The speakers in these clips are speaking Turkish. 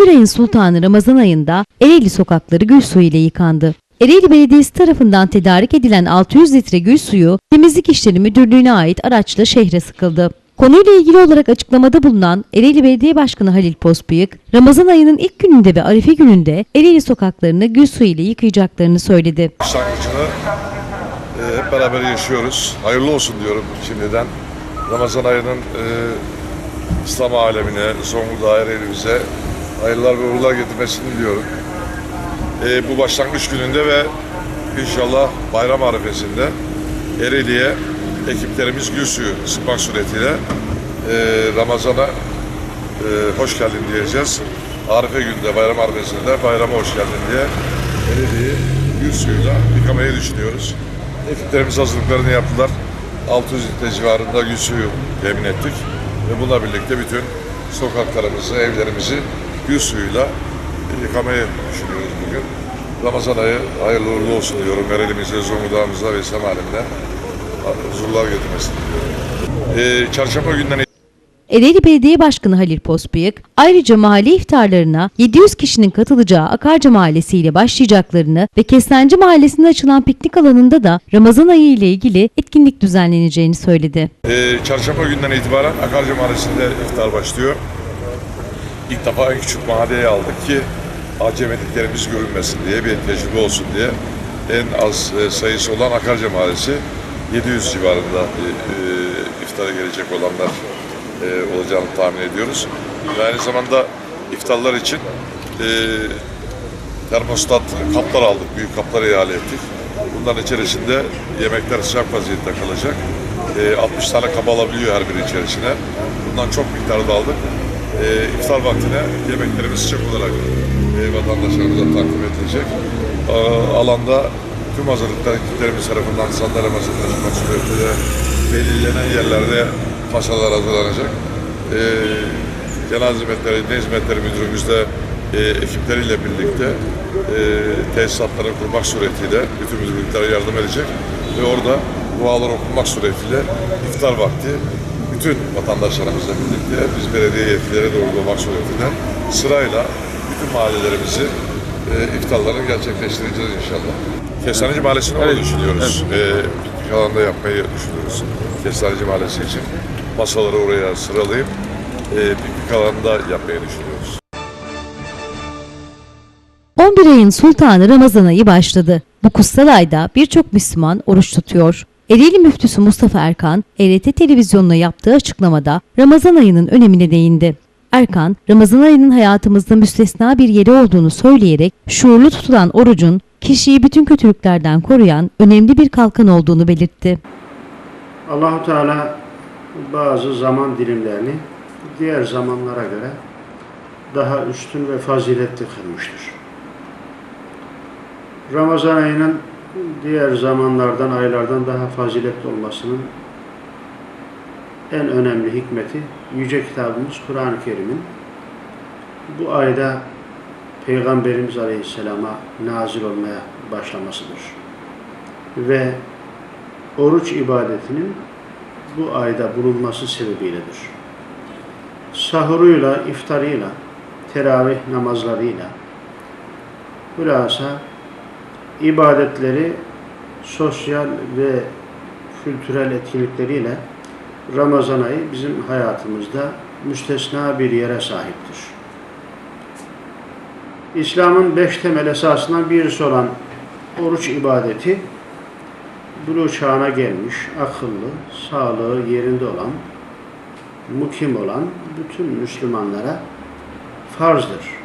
11 ayın sultanı Ramazan ayında Ereğli sokakları gül suyu ile yıkandı. Ereğli Belediyesi tarafından tedarik edilen 600 litre gül suyu Temizlik İşleri Müdürlüğü'ne ait araçla şehre sıkıldı. Konuyla ilgili olarak açıklamada bulunan Ereğli Belediye Başkanı Halil Pospıyık, Ramazan ayının ilk gününde ve Arife gününde Ereğli sokaklarını gül suyu ile yıkayacaklarını söyledi. başlangıcını e, hep beraber yaşıyoruz. Hayırlı olsun diyorum şimdiden. Ramazan ayının e, İslam alemine, Zonguldak'a, Ereğli'mize hayırlar ve uğurlar getirmesini diliyorum. E, bu başlangıç gününde ve inşallah bayram arifesinde Ereğli'ye ekiplerimiz gül suyu sıkmak suretiyle e, Ramazan'a e, hoş geldin diyeceğiz. Arife günde, bayram arifesinde bayrama hoş geldin diye Ereğli'yi gül suyuyla yıkamayı düşünüyoruz. Ekiplerimiz hazırlıklarını yaptılar. 600 litre civarında gül suyu temin ettik. Ve bununla birlikte bütün sokaklarımızı, evlerimizi gül suyuyla yıkamayı düşünüyoruz bugün. Ramazan ayı hayırlı uğurlu olsun diyorum. Ereğli'mize, Zonguldak'ımıza ve İslam alemine huzurlar getirmesini diliyorum. Ee, çarşamba günden Ereğli Belediye Başkanı Halil Pospıyık, ayrıca mahalle iftarlarına 700 kişinin katılacağı Akarca Mahallesi ile başlayacaklarını ve Kestancı Mahallesi'nde açılan piknik alanında da Ramazan ayı ile ilgili etkinlik düzenleneceğini söyledi. Ee, çarşamba günden itibaren Akarca Mahallesi'nde iftar başlıyor. İlk defa küçük mahalleye aldık ki acemediklerimiz görünmesin diye, bir tecrübe olsun diye. En az e, sayısı olan Akarca Mahallesi 700 civarında e, e, iftara gelecek olanlar olacağını tahmin ediyoruz. Ve aynı zamanda iftarlar için termostat kaplar aldık, büyük kaplar ihale ettik. Bunların içerisinde yemekler sıcak vaziyette kalacak. E, 60 tane kap alabiliyor her biri içerisine. Bundan çok miktarda aldık. E, iftar vaktine yemeklerimiz sıcak olarak e, vatandaşlarımıza takdim edilecek. E, alanda tüm hazırlıklar ekiplerimiz tarafından sandalye masa taşımak suretiyle belirlenen yerlerde masalar hazırlanacak. E, Genel Hizmetleri, Ne Hizmetleri Müdürümüz de e, ekipleriyle birlikte e, tesisatları kurmak suretiyle bütün müdürlüklere yardım edecek ve orada dualar okunmak suretiyle iftar vakti bütün vatandaşlarımızla birlikte biz belediye yetkilileri de olmak suretiyle sırayla bütün mahallelerimizi e, iftarlarını gerçekleştireceğiz inşallah. Kestaneci Mahallesi'ni orada düşünüyoruz. E, piknik alanda yapmayı düşünüyoruz. Kestaneci Mahallesi için. Masaları oraya sıralayıp e, piknik alanında yapmayı düşünüyoruz. 11 ayın sultanı Ramazan ayı başladı. Bu kutsal ayda birçok Müslüman oruç tutuyor. Ereğli müftüsü Mustafa Erkan, ERT televizyonuna yaptığı açıklamada Ramazan ayının önemine değindi. Erkan, Ramazan ayının hayatımızda müstesna bir yeri olduğunu söyleyerek şuurlu tutulan orucun kişiyi bütün kötülüklerden koruyan önemli bir kalkan olduğunu belirtti. Allahu Teala bazı zaman dilimlerini diğer zamanlara göre daha üstün ve faziletli kılmıştır. Ramazan ayının diğer zamanlardan, aylardan daha faziletli olmasının en önemli hikmeti Yüce Kitabımız Kur'an-ı Kerim'in bu ayda Peygamberimiz Aleyhisselam'a nazil olmaya başlamasıdır. Ve oruç ibadetinin bu ayda bulunması sebebiyledir. Sahuruyla, iftarıyla, teravih namazlarıyla, hülasa ibadetleri sosyal ve kültürel etkinlikleriyle Ramazan ayı bizim hayatımızda müstesna bir yere sahiptir. İslam'ın beş temel esasından birisi olan oruç ibadeti buluğ çağına gelmiş, akıllı, sağlığı yerinde olan, mukim olan bütün Müslümanlara farzdır.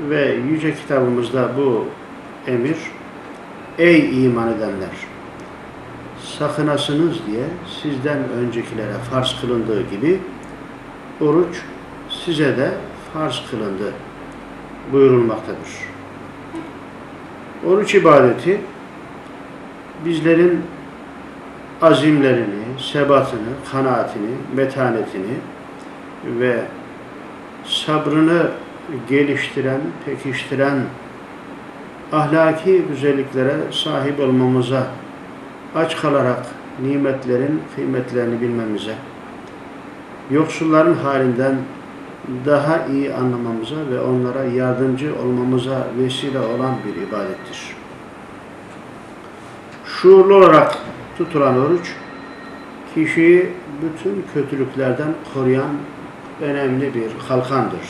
Ve Yüce kitabımızda bu emir, ey iman edenler, sakınasınız diye sizden öncekilere farz kılındığı gibi oruç size de farz kılındı buyurulmaktadır. Oruç ibadeti bizlerin azimlerini, sebatını, kanaatini, metanetini ve sabrını geliştiren, pekiştiren ahlaki güzelliklere sahip olmamıza, aç kalarak nimetlerin kıymetlerini bilmemize, yoksulların halinden daha iyi anlamamıza ve onlara yardımcı olmamıza vesile olan bir ibadettir. Şuurlu olarak tutulan oruç, kişiyi bütün kötülüklerden koruyan önemli bir kalkandır.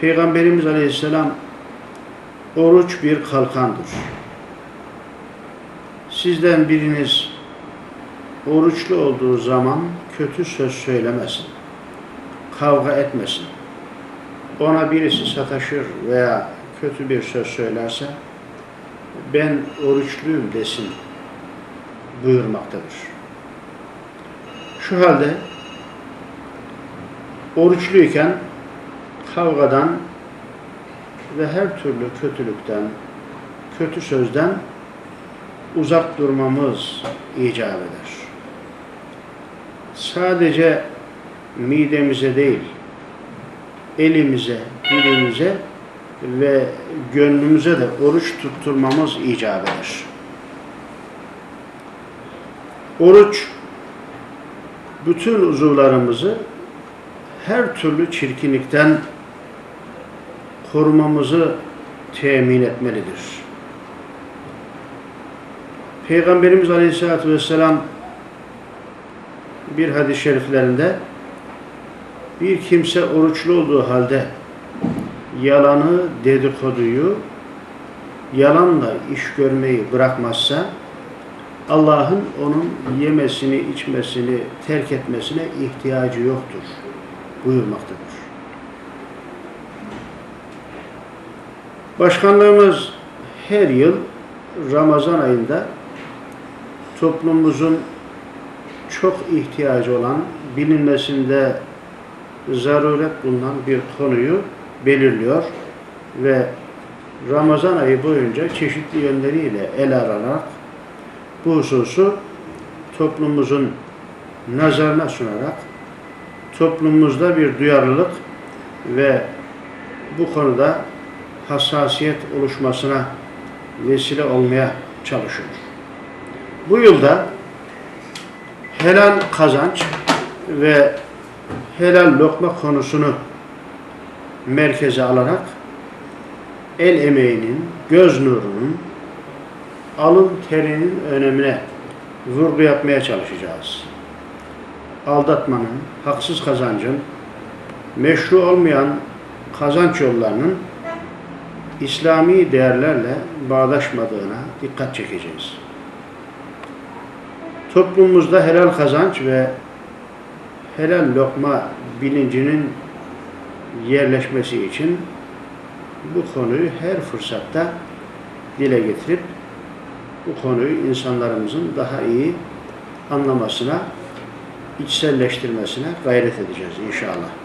Peygamberimiz Aleyhisselam oruç bir kalkandır. Sizden biriniz oruçlu olduğu zaman kötü söz söylemesin, kavga etmesin. Ona birisi sataşır veya kötü bir söz söylerse ben oruçluyum desin buyurmaktadır. Şu halde oruçluyken kavgadan ve her türlü kötülükten, kötü sözden uzak durmamız icap eder. Sadece midemize değil, elimize, dilimize ve gönlümüze de oruç tutturmamız icap eder. Oruç bütün uzuvlarımızı her türlü çirkinlikten korumamızı temin etmelidir. Peygamberimiz Aleyhisselatü Vesselam bir hadis-i şeriflerinde bir kimse oruçlu olduğu halde yalanı, dedikoduyu, yalanla iş görmeyi bırakmazsa Allah'ın onun yemesini, içmesini, terk etmesine ihtiyacı yoktur buyurmaktadır. Başkanlığımız her yıl Ramazan ayında toplumumuzun çok ihtiyacı olan, bilinmesinde zaruret bulunan bir konuyu belirliyor ve Ramazan ayı boyunca çeşitli yönleriyle ele alarak bu hususu toplumumuzun nazarına sunarak toplumumuzda bir duyarlılık ve bu konuda hassasiyet oluşmasına vesile olmaya çalışıyor. Bu yılda helal kazanç ve helal lokma konusunu merkeze alarak el emeğinin, göz nurunun, alın terinin önemine vurgu yapmaya çalışacağız. Aldatmanın, haksız kazancın, meşru olmayan kazanç yollarının İslami değerlerle bağdaşmadığına dikkat çekeceğiz. Toplumumuzda helal kazanç ve helal lokma bilincinin yerleşmesi için bu konuyu her fırsatta dile getirip bu konuyu insanlarımızın daha iyi anlamasına, içselleştirmesine gayret edeceğiz inşallah.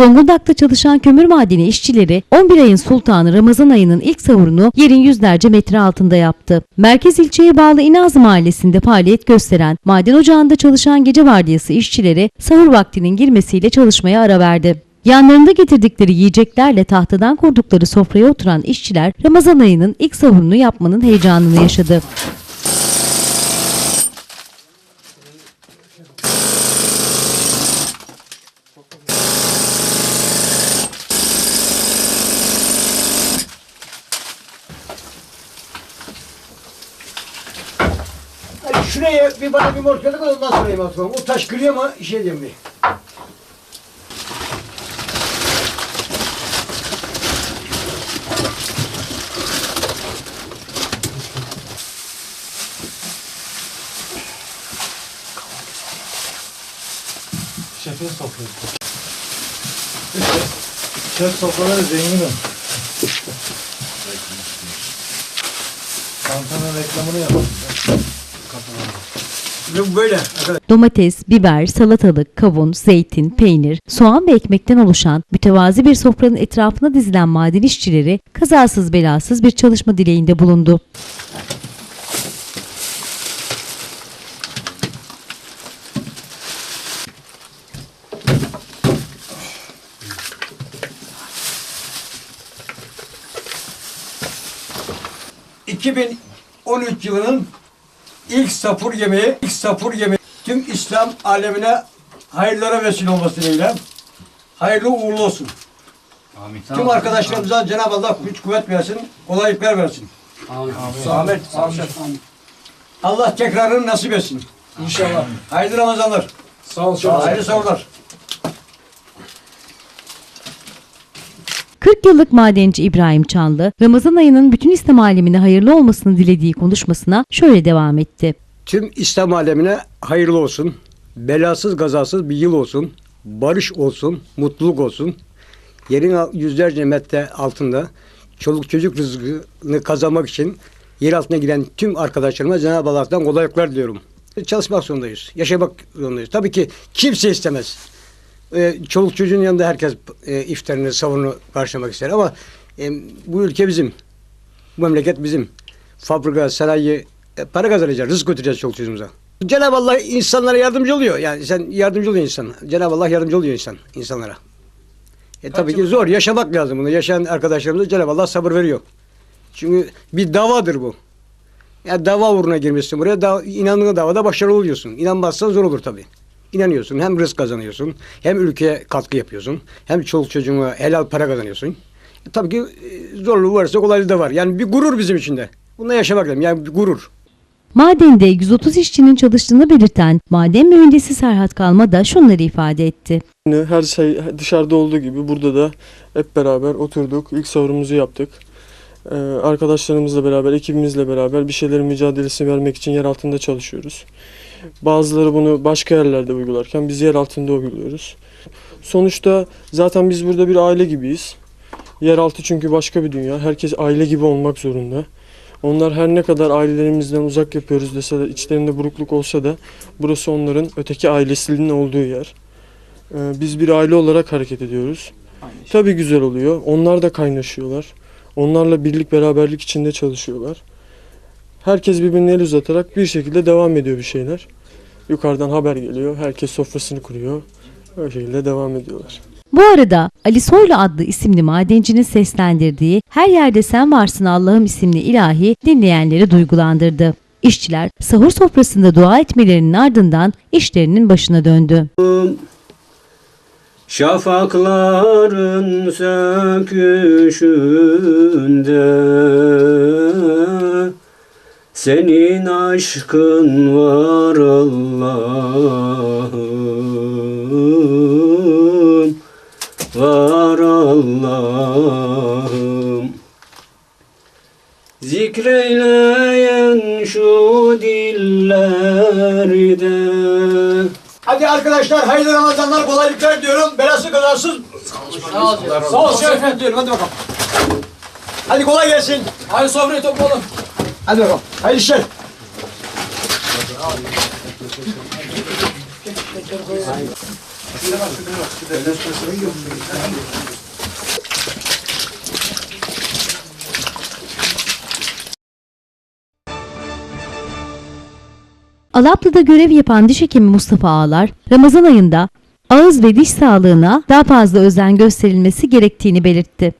Zonguldak'ta çalışan kömür madeni işçileri 11 ayın sultanı Ramazan ayının ilk sahurunu yerin yüzlerce metre altında yaptı. Merkez ilçeye bağlı İnaz mahallesinde faaliyet gösteren maden ocağında çalışan gece vardiyası işçileri sahur vaktinin girmesiyle çalışmaya ara verdi. Yanlarında getirdikleri yiyeceklerle tahtadan kurdukları sofraya oturan işçiler Ramazan ayının ilk sahurunu yapmanın heyecanını yaşadı. Hadi şuraya bir bana bir mortkalık ondan sonra yemek. O taş kırıyor ama işe demiyor. Şefin sofrası. Şef sofraları zenginim. Kantanın reklamını yapalım. Bu böyle arkadaşlar. Domates, biber, salatalık, kavun, zeytin, peynir, soğan ve ekmekten oluşan mütevazi bir sofranın etrafına dizilen maden işçileri kazasız belasız bir çalışma dileğinde bulundu. Hı. 2013 yılının ilk safur yemeği, ilk safur yemeği tüm İslam alemine hayırlara vesile olması dileğiyle. Hayırlı uğurlu olsun. Amin. Tüm arkadaşlarımıza Cenab-ı Allah güç kuvvet versin, kolaylıklar versin. Amin. Ahmet, Allah tekrarını nasip etsin. İnşallah. Hayırlı Ramazanlar. Sağ ol. Sağ ol. Hayırlı sahurlar. 40 yıllık madenci İbrahim Çanlı, Ramazan ayının bütün İslam alemine hayırlı olmasını dilediği konuşmasına şöyle devam etti. Tüm İslam alemine hayırlı olsun. Belasız gazasız bir yıl olsun. Barış olsun, mutluluk olsun. Yerin yüzlerce metre altında çoluk çocuk rızkını kazanmak için yer altına giden tüm arkadaşlarıma Cenab-ı Allah'tan kolaylıklar diliyorum. Çalışmak zorundayız. Yaşamak zorundayız. Tabii ki kimse istemez. Ee, çoluk çocuğun yanında herkes e, iftarını, savunu karşılamak ister ama e, bu ülke bizim. Bu memleket bizim. Fabrika, sanayi, e, para kazanacağız, rızık götüreceğiz çoluk çocuğumuza. Cenab-ı Allah insanlara yardımcı oluyor. Yani sen yardımcı oluyor insan. Cenab-ı Allah yardımcı oluyor insan, insanlara. E, tabii ki zor. Yaşamak lazım bunu. Yaşayan arkadaşlarımıza Cenab-ı Allah sabır veriyor. Çünkü bir davadır bu. Ya dava uğruna girmişsin buraya. Da, inandığın davada başarılı oluyorsun. İnanmazsan zor olur tabii. İnanıyorsun. Hem rızk kazanıyorsun. Hem ülkeye katkı yapıyorsun. Hem çoluk çocuğuna helal para kazanıyorsun. E, tabii ki e, zorluğu varsa kolaylığı da var. Yani bir gurur bizim için de. Bununla yaşamak lazım. Yani bir gurur. Madende 130 işçinin çalıştığını belirten maden mühendisi Serhat Kalma da şunları ifade etti. Her şey dışarıda olduğu gibi burada da hep beraber oturduk. İlk sahurumuzu yaptık. Ee, arkadaşlarımızla beraber, ekibimizle beraber bir şeylerin mücadelesini vermek için yer altında çalışıyoruz. Bazıları bunu başka yerlerde uygularken biz yer altında uyguluyoruz. Sonuçta zaten biz burada bir aile gibiyiz. Yeraltı çünkü başka bir dünya. Herkes aile gibi olmak zorunda. Onlar her ne kadar ailelerimizden uzak yapıyoruz deseler, içlerinde burukluk olsa da burası onların öteki ailesinin olduğu yer. Ee, Biz bir aile olarak hareket ediyoruz. Tabii güzel oluyor. Onlar da kaynaşıyorlar. Onlarla birlik beraberlik içinde çalışıyorlar. Herkes birbirine el uzatarak bir şekilde devam ediyor bir şeyler. Yukarıdan haber geliyor. Herkes sofrasını kuruyor. Öyle şekilde devam ediyorlar. Bu arada Ali Soylu adlı isimli madencinin seslendirdiği Her Yerde Sen Varsın Allah'ım isimli ilahi dinleyenleri duygulandırdı. İşçiler sahur sofrasında dua etmelerinin ardından işlerinin başına döndü. Şafakların söküşünde Senin aşkın var Allah'ım Var Allah'ım Zikreyleyen şu dillerde Hadi arkadaşlar hayırlı Ramazanlar, kolaylıklar diyorum. Belası kazasız. Sağ ol. Sağ ol efendim diyorum. Hadi bakalım. Hadi kolay gelsin. Hadi sofrayı toplayalım. Hadi bakalım. Hayırlı işler. Alaplı'da görev yapan diş hekimi Mustafa Ağlar, Ramazan ayında ağız ve diş sağlığına daha fazla özen gösterilmesi gerektiğini belirtti.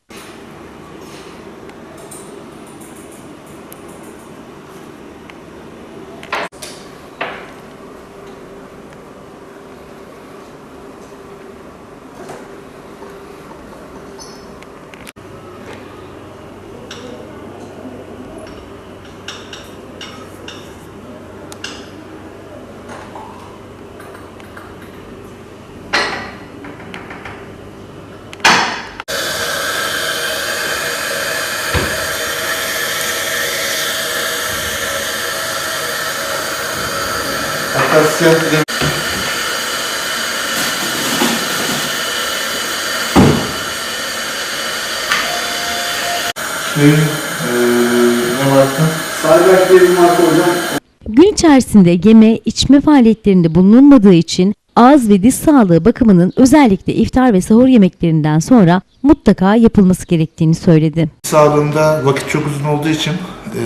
Gün içerisinde yeme, içme faaliyetlerinde bulunulmadığı için ağız ve diş sağlığı bakımının özellikle iftar ve sahur yemeklerinden sonra mutlaka yapılması gerektiğini söyledi. Sağlığında vakit çok uzun olduğu için e,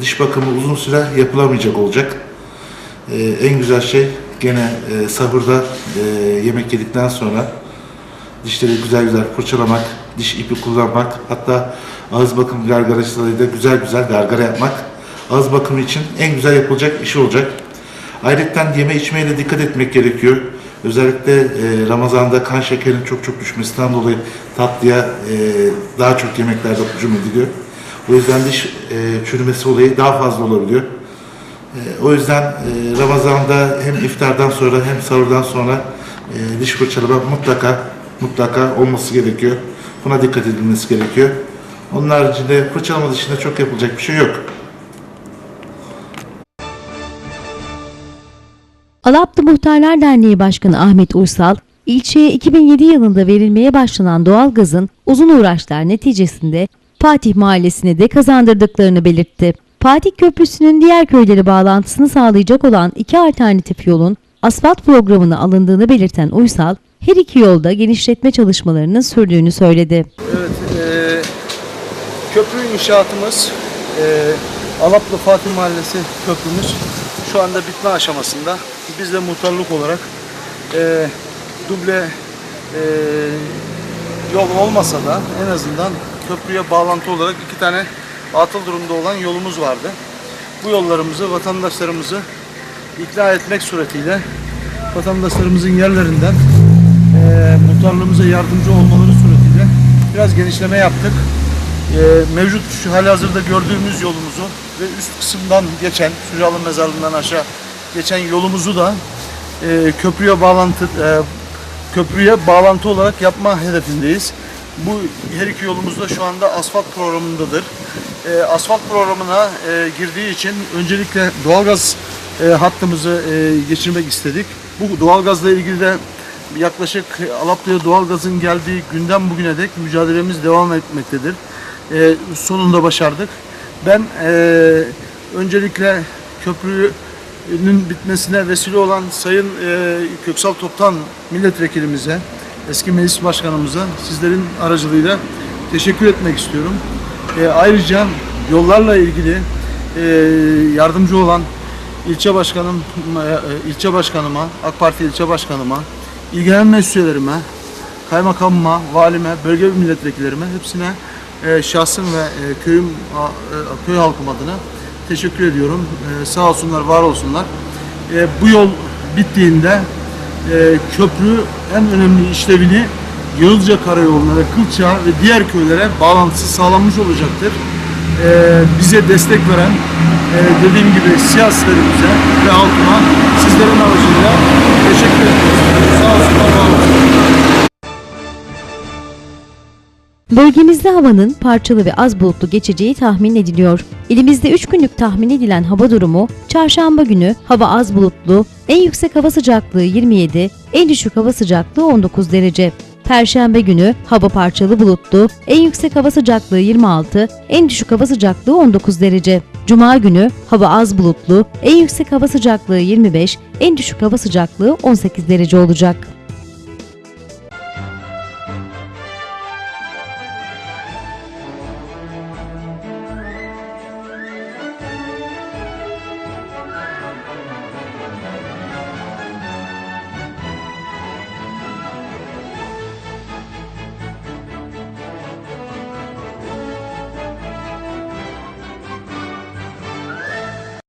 diş bakımı uzun süre yapılamayacak olacak. E, en güzel şey gene e, sahurda e, yemek yedikten sonra dişleri güzel güzel fırçalamak, diş ipi kullanmak, hatta ağız bakım gargarasıyla güzel güzel gargara yapmak ağız bakımı için en güzel yapılacak iş olacak. Ayrıca yeme içmeye de dikkat etmek gerekiyor. Özellikle e, Ramazan'da kan şekerinin çok çok düşmesinden dolayı tatlıya e, daha çok yemeklerde hücum ediliyor. O yüzden diş e, çürümesi olayı daha fazla olabiliyor. E, o yüzden e, Ramazan'da hem iftardan sonra hem sahurdan sonra e, diş fırçalama mutlaka mutlaka olması gerekiyor. Buna dikkat edilmesi gerekiyor. Onun haricinde fırçalama dışında çok yapılacak bir şey yok. Alaplı Muhtarlar Derneği Başkanı Ahmet Uysal, ilçeye 2007 yılında verilmeye başlanan doğalgazın uzun uğraşlar neticesinde Fatih Mahallesi'ne de kazandırdıklarını belirtti. Fatih Köprüsü'nün diğer köyleri bağlantısını sağlayacak olan iki alternatif yolun asfalt programına alındığını belirten Uysal, her iki yolda genişletme çalışmalarının sürdüğünü söyledi. Evet, e, köprü inşaatımız e, Alaplı Fatih Mahallesi köprümüz şu anda bitme aşamasında. Biz de muhtarlık olarak e, duble e, yol olmasa da en azından köprüye bağlantı olarak iki tane atıl durumda olan yolumuz vardı. Bu yollarımızı vatandaşlarımızı ikna etmek suretiyle vatandaşlarımızın yerlerinden e, muhtarlığımıza yardımcı olmaları suretiyle biraz genişleme yaptık. E, mevcut şu halihazırda gördüğümüz yolumuzu ve üst kısımdan geçen Süryalı Mezarlığı'ndan aşağı geçen yolumuzu da e, köprüye bağlantı e, köprüye bağlantı olarak yapma hedefindeyiz. Bu her iki yolumuz da şu anda asfalt programındadır. E, asfalt programına e, girdiği için öncelikle doğalgaz e, hattımızı e, geçirmek istedik. Bu doğalgazla ilgili de yaklaşık Alaplı'ya doğalgazın geldiği günden bugüne dek mücadelemiz devam etmektedir. E, sonunda başardık. Ben e, öncelikle köprünün bitmesine vesile olan Sayın e, Köksal Toptan milletvekilimize, eski meclis başkanımıza sizlerin aracılığıyla teşekkür etmek istiyorum. E, ayrıca yollarla ilgili e, yardımcı olan ilçe başkanım, e, ilçe başkanıma, AK Parti ilçe başkanıma, ilgilenen mesullerime, kaymakamıma, valime, bölge milletvekillerime hepsine e, şahsım ve e, köyüm e, köy halkım adına teşekkür ediyorum. E, sağ olsunlar, var olsunlar. E, bu yol bittiğinde e, köprü en önemli işlevini Yağızca Karayolu'na ve Kılçak'a ve diğer köylere bağlantısı sağlanmış olacaktır. E, bize destek veren e, dediğim gibi siyasetlerimize ve halkıma sizlerin aracılığıyla teşekkür ediyoruz. Sağ olsunlar, var olsunlar. Bölgemizde havanın parçalı ve az bulutlu geçeceği tahmin ediliyor. İlimizde 3 günlük tahmin edilen hava durumu çarşamba günü hava az bulutlu, en yüksek hava sıcaklığı 27, en düşük hava sıcaklığı 19 derece. Perşembe günü hava parçalı bulutlu, en yüksek hava sıcaklığı 26, en düşük hava sıcaklığı 19 derece. Cuma günü hava az bulutlu, en yüksek hava sıcaklığı 25, en düşük hava sıcaklığı 18 derece olacak.